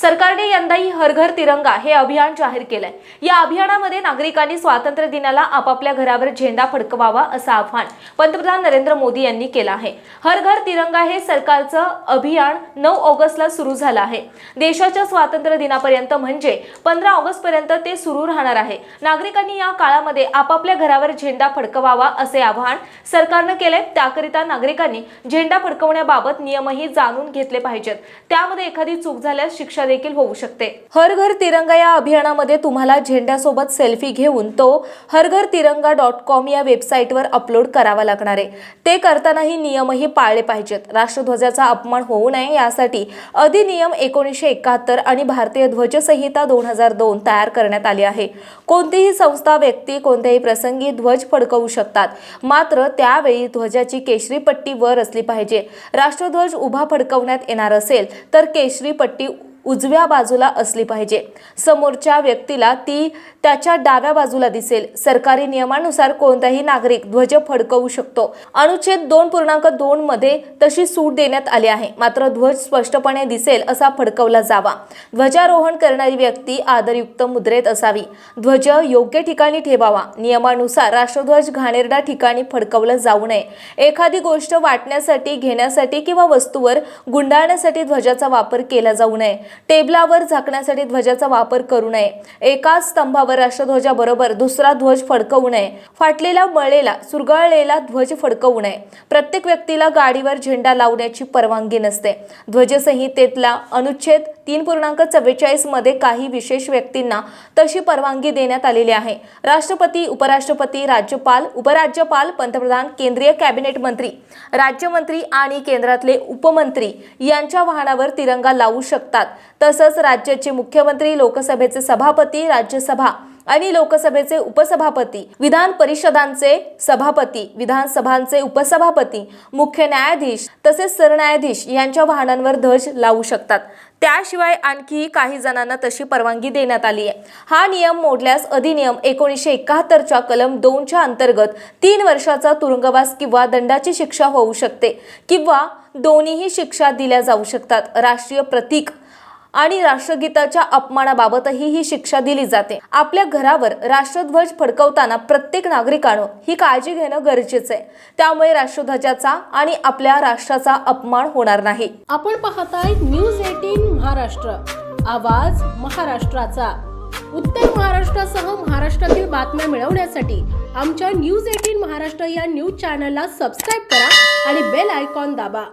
सरकारने यंदाही हर घर तिरंगा हे अभियान जाहीर केलंय. या अभियानामध्ये नागरिकांनी स्वातंत्र्य दिनाला आपापल्या घरावर झेंडा फडकवावा असं आव्हान पंतप्रधान नरेंद्र मोदी यांनी केलं आहे. हर घर तिरंगा हे सरकारचं अभियान नऊ ऑगस्टला सुरू झालं आहे. देशाच्या स्वातंत्र्य दिनापर्यंत म्हणजे पंधरा ऑगस्ट पर्यंत ते सुरू राहणार आहे. नागरिकांनी या काळामध्ये आपापल्या घरावर झेंडा फडकवावा असे आवाहन सरकारनं केलंय. त्याकरिता नागरिकांनी झेंडा फडकवण्याबाबत नियमही जाणून घेतले पाहिजेत. त्यामध्ये एखादी चूक झाल्यास शिक्षा देखील होऊ शकते. हर घर तिरंगा या अभियानामध्ये तुम्हाला झेंड्यासोबत सेल्फी घेऊन तो हर घर तिरंगा डॉट कॉम या वेबसाईटवर अपलोड करावा लागणार आहे. ते करतानाही नियमही पाळले पाहिजेत. राष्ट्रध्वजाचा अपमान होऊ नये यासाठी अधिनियम एकोणीसशे एकाहत्तर आणि भारतीय ध्वजसंहिता दोन हजार दोन तयार करण्यात आली आहे. कोणतीही संस्था व्यक्ती कोणत्याही प्रसंगी ध्वज फडकवू शकतात. मात्र त्यावेळी ध्वजाची केशरी पट्टी वर असली पाहिजे. राष्ट्रध्वज उभा फडकवण्यात येणार असेल तर केशरी पट्टी उजव्या बाजूला असली पाहिजे. समोरच्या व्यक्तीला ती त्याच्या डाव्या बाजूला दिसेल. सरकारी नियमानुसार कोणताही नागरिक ध्वज फडकवू शकतो. अनुच्छेद दोन पूर्णांक दोन मध्ये तशी सूट देण्यात आली आहे. मात्र ध्वज स्पष्टपणे दिसेल असा फडकवला जावा. ध्वजारोहण करणारी व्यक्ती आदरयुक्त मुद्रेत असावी. ध्वज योग्य ठिकाणी ठेवावा. नियमानुसार राष्ट्रध्वज घाणेरडा ठिकाणी फडकवला जाऊ नये. एखादी गोष्ट वाटण्यासाठी घेण्यासाठी किंवा वस्तूवर गुंडाळण्यासाठी ध्वजाचा वापर केला जाऊ नये. टेबलावर झाकण्यासाठी ध्वजाचा वापर करू नये. एकाच स्तंभावर राष्ट्रध्वजाबरोबर दुसरा ध्वज फडकवू नये. फाटलेला मळलेला सुरगळलेला ध्वज फडकवू नये. प्रत्येक व्यक्तीला गाडीवर झेंडा लावण्याची परवानगी नसते. ध्वजसंहितेतला अनुच्छेद तीन पूर्णांक चव्वेचाळीसमध्ये काही विशेष व्यक्तींना तशी परवानगी देण्यात आलेली आहे. राष्ट्रपती उपराष्ट्रपती राज्यपाल उपराज्यपाल पंतप्रधान केंद्रीय कॅबिनेट मंत्री राज्यमंत्री आणि केंद्रातले उपमंत्री यांच्या वाहनावर तिरंगा लावू शकतात. तसंच राज्याचे मुख्यमंत्री लोकसभेचे सभापती राज्यसभा आणि लोकसभेचे उपसभापती विधान परिषदांचे सभापती विधानसभांचे उपसभापती मुख्य न्यायाधीश तसेच सरन्यायाधीश यांच्या वाहनांवर ध्वज लावू शकतात. त्याशिवाय आणखी काही जणांना तशी परवानगी देण्यात आली आहे. हा नियम मोडल्यास अधिनियम एकोणीसशे एकाहत्तरच्या कलम दोनच्या अंतर्गत तीन वर्षाचा तुरुंगवास किंवा दंडाची शिक्षा होऊ शकते किंवा दोन्हीही शिक्षा दिल्या जाऊ शकतात. राष्ट्रीय प्रतीक आणि राष्ट्रगीताच्या अपमानाबाबतही ही शिक्षा दिली जाते. आपल्या घरावर राष्ट्रध्वज फडकवताना प्रत्येक नागरिकानं ही काळजी घेणं गरजेचं आहे. त्यामुळे राष्ट्रध्वजाचा आणि आपल्या राष्ट्राचा अपमान होणार नाही. आपण पाहताय न्यूज एटीन महाराष्ट्र. आवाज महाराष्ट्राचा. उत्तर महाराष्ट्रासह महाराष्ट्रातील बातम्या मिळवण्यासाठी आमच्या न्यूज एटीन महाराष्ट्र या न्यूज चॅनलला सबस्क्राईब करा आणि बेल आयकॉन दाबा.